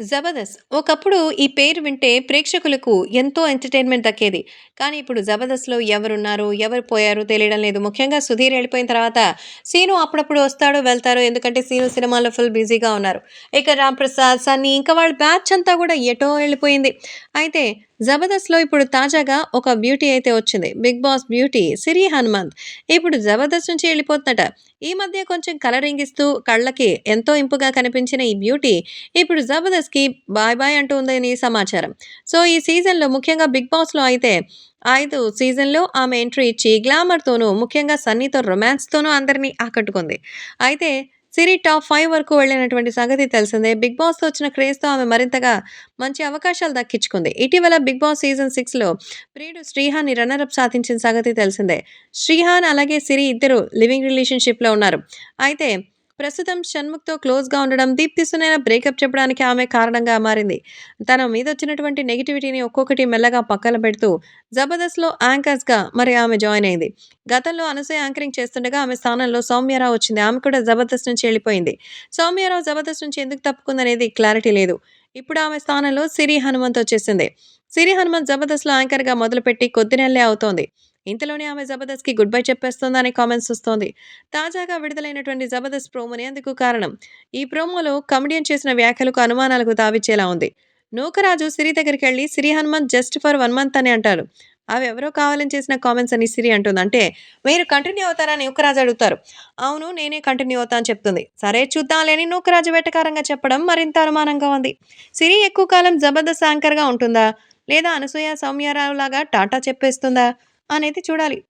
జబర్దస్త్. ఒకప్పుడు ఈ పేరు వింటే ప్రేక్షకులకు ఎంతో ఎంటర్‌టైన్‌మెంట్ దక్కేది. కానీ ఇప్పుడు 'జబర్దస్త్‌లో' ఎవరున్నారు, ఎవరు పోయారు తెలియడం లేదు. ముఖ్యంగా 'సుధీర్' వెళ్ళిపోయిన తర్వాత 'సీను' అప్పుడప్పుడు వస్తాడు, వెళ్తారు. ఎందుకంటే 'సీను' సినిమాలో ఫుల్ బిజీగా ఉన్నారు. ఇక 'రాంప్రసాద్', 'సన్నీ' ఇంకా వాళ్ళ బ్యాచ్ అంతా కూడా ఎటో వెళ్ళిపోయింది అయితే 'జబర్దస్త్‌లో' ఇప్పుడు తాజాగా ఒక బ్యూటీ అయితే వచ్చింది. 'Big boss' beauty Siri Hanumanth. ఇప్పుడు 'జబర్దస్త్' నుంచి వెళ్ళిపోతుందట ఈ మధ్య కొంచెం కలరింగ్ ఇస్తూ కళ్ళకి ఎంతో ఇంపుగా కనిపించిన ఈ బ్యూటీ ఇప్పుడు 'జబర్దస్త్‌కి' బాయ్ బాయ్ అంటూ ఉందని సమాచారం. సో, ఈ సీజన్‌లో ముఖ్యంగా 'బిగ్ బాస్‌లో' అయితే ఐదు సీజన్‌లో ఆమె ఎంట్రీ ఇచ్చి గ్లామర్‌తోనూ, ముఖ్యంగా సన్నీతో రొమాన్స్‌తోనూ అందరిని ఆకట్టుకుంది. అయితే సిరి టాప్ ఫైవ్ వరకు వెళ్ళినటువంటి సంగతి తెలిసిందే. 'బిగ్ బాస్'తో వచ్చిన క్రేజ్‌తో ఆమె మరింతగా మంచి అవకాశాలు దక్కించుకుంది. ఇటీవల 'బిగ్ బాస్' సీజన్ సిక్స్లో ప్రియుడు శ్రీహాన్‌ని రన్నర్ అప్ సాధించిన సంగతి తెలిసిందే. శ్రీహాన్ అలాగే సిరి ఇద్దరు లివింగ్ రిలేషన్‌షిప్‌లో ఉన్నారు. అయితే ప్రస్తుతం షణ్ముఖ్‌తో క్లోజ్‌గా ఉండడం, దీప్తి సునైన బ్రేకప్ చెప్పడానికి ఆమె కారణంగా మారింది. తన మీద వచ్చినటువంటి నెగిటివిటీని ఒక్కొక్కటి మెల్లగా పక్కన పెడుతూ 'జబర్దస్త్'లో యాంకర్స్‌గా మరి ఆమె జాయిన్ అయింది. గతంలో అనసూయ యాంకరింగ్ చేస్తుండగా ఆమె స్థానంలో సౌమ్యరావు వచ్చింది. ఆమె కూడా 'జబర్దస్త్' నుంచి వెళ్ళిపోయింది సౌమ్యరావు 'జబర్దస్త్' నుంచి ఎందుకు తప్పుకుందనేది క్లారిటీ లేదు. ఇప్పుడు ఆమె స్థానంలో సిరి హనుమంత్ వచ్చేసింది. సిరి హనుమంత్ 'జబర్దస్త్'లో యాంకర్‌గా మొదలుపెట్టి కొద్ది నెలలే అవుతోంది. ఇంతలోనే ఆమె 'జబర్దస్త్'కి గుడ్ బై చెప్పేస్తోందా కామెంట్స్ వస్తోంది. తాజాగా విడుదలైనటువంటి 'జబర్దస్త్' ప్రోమోనే అందుకు కారణం. ఈ ప్రోమోలో కమెడియన్ చేసిన వ్యాఖ్యలకు అనుమానాలకు తావిచ్చేలా ఉంది. నూకరాజు సిరి దగ్గరికి వెళ్ళి Siri Hanumanth just for one month అని అంటారు. అవి ఎవరో కావాలని చేసిన కామెంట్స్ అని సిరి అంటుంది. అంటే మీరు కంటిన్యూ అవుతారని అని నూకరాజు అడుగుతారు. అవును నేనే కంటిన్యూ అవుతా అని చెప్తుంది. సరే చూద్దాం లేని నూకరాజు వెటకారంగా చెప్పడం మరింత అనుమానంగా ఉంది. సిరి ఎక్కువ కాలం 'జబర్దస్త్' యాంకర్‌గా ఉంటుందా? లేదా అనసూయ, సౌమ్యరావులాగా టాటా చెప్పేస్తుందా? అనేది చూడాలి.